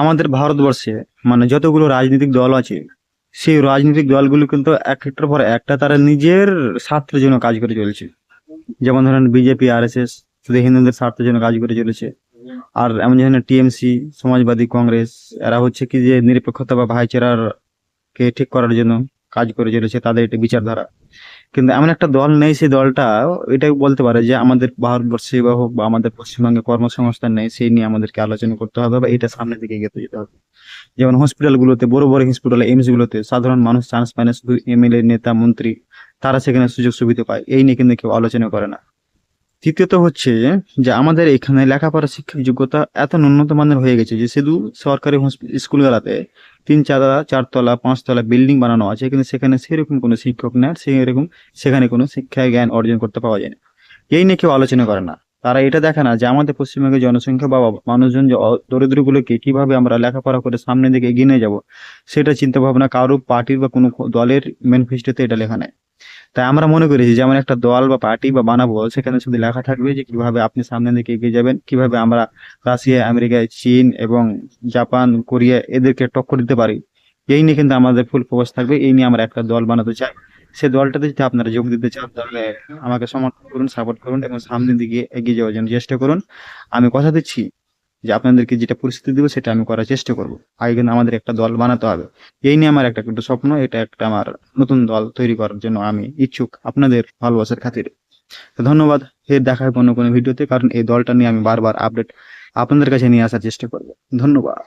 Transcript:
আমাদের ভারতবর্ষে মানে যতগুলো রাজনৈতিক দল আছে, সেই রাজনৈতিক দলগুলো কিন্তু এক একটার পর একটা তারা নিজের স্বার্থের জন্য কাজ করে চলছে। যেমন ধরেন বিজেপি আর এস এস শুধু হিন্দুদের স্বার্থের জন্য কাজ করে চলেছে। আর এমন যেখানে টিএমসি সমাজবাদী কংগ্রেস, এরা হচ্ছে কি যে নিরপেক্ষতা বা ভাইচারার কে ঠিক করার জন্য কাজ করে চলেছে, তাদের এটা বিচারধারা। কিন্তু এমন একটা দল নেই সেই দলটা, এটাই বলতে পারে যে আমাদের ভারতবর্ষে বা হোক বা আমাদের পশ্চিমবঙ্গে কর্মসংস্থান নেই, সেই নিয়ে আমাদেরকে আলোচনা করতে হবে বা এটা সামনের দিকে এগিয়ে যেতে হবে। যেমন হসপিটাল গুলোতে বড় বড় হসপিটাল এইমস গুলোতে সাধারণ মানুষ চান্স পায় না, শুধু এমএলএ, নেতা, মন্ত্রী, তারা সেখানে সুযোগ সুবিধা পায়। এই নিয়ে কিন্তু কেউ আলোচনা করে না। তৃতীয়ত হচ্ছে যে আমাদের এখানে লেখাপড়া শিক্ষার যোগ্যতা এত উন্নত মানের হয়ে গেছে যে শুধু সরকারি স্কুলগুলোতে তিন চারতলা চারতলা, পাঁচতলা বিল্ডিং বানানো আছে, কিন্তু সেখানে সেরকম কোনো শিক্ষক নেই সেরকম সেখানে কোনো শিক্ষা জ্ঞান অর্জন করতে পাওয়া যায় না। এই নিয়ে কেউ আলোচনা করে না। তারা এটা দেখে না যে আমাদের পশ্চিমবঙ্গের জনসংখ্যা বা মানুষজন যে দরিদ্রগুলোকে কীভাবে আমরা লেখাপড়া করে সামনের দিকে এগিয়ে নিয়ে যাব, সেটা চিন্তা ভাবনা কারও পার্টির বা কোনো দলের ম্যানিফেস্টোতে এটা লেখা নেই। তাই আমরা মনে করেছি যেমন একটা দল বা পার্টি বা বানাবো, সেখানে শুধু লেখা থাকবে যে কীভাবে আপনি সামনের দিকে এগিয়ে যাবেন, কীভাবে আমরা রাশিয়া আমেরিকায় চীন এবং জাপান, কোরিয়া এদেরকে টক্কর দিতে পারি। এই নিয়ে কিন্তু আমাদের ফুল ফোকাস থাকবে। এই নিয়ে আমরা একটা দল বানাতে চাই। সে দলটাতে যদি আপনারা যোগ দিতে চান, তাহলে আমাকে সমর্থন করুন সাপোর্ট করুন এবং সামনের দিকে এগিয়ে যাওয়ার জন্য চেষ্টা করুন। আমি কথা দিচ্ছি। যে আপনাদেরকে যেটা পরিস্থিতি দেবো সেটা আমি করার চেষ্টা করব। আগে কিন্তু আমাদের একটা দল বানাতে হবে। এই নিয়ে আমার একটা কিন্তু স্বপ্ন, এটা একটা আমার নতুন দল তৈরি করার জন্য আমি ইচ্ছুক আপনাদের ভালোবাসার খাতিরে। ধন্যবাদ, ফের দেখা হবে অন্য কোনো ভিডিওতে, কারণ এই দলটা নিয়ে আমি বারবার আপডেট আপনাদের কাছে নিয়ে আসার চেষ্টা করব। ধন্যবাদ।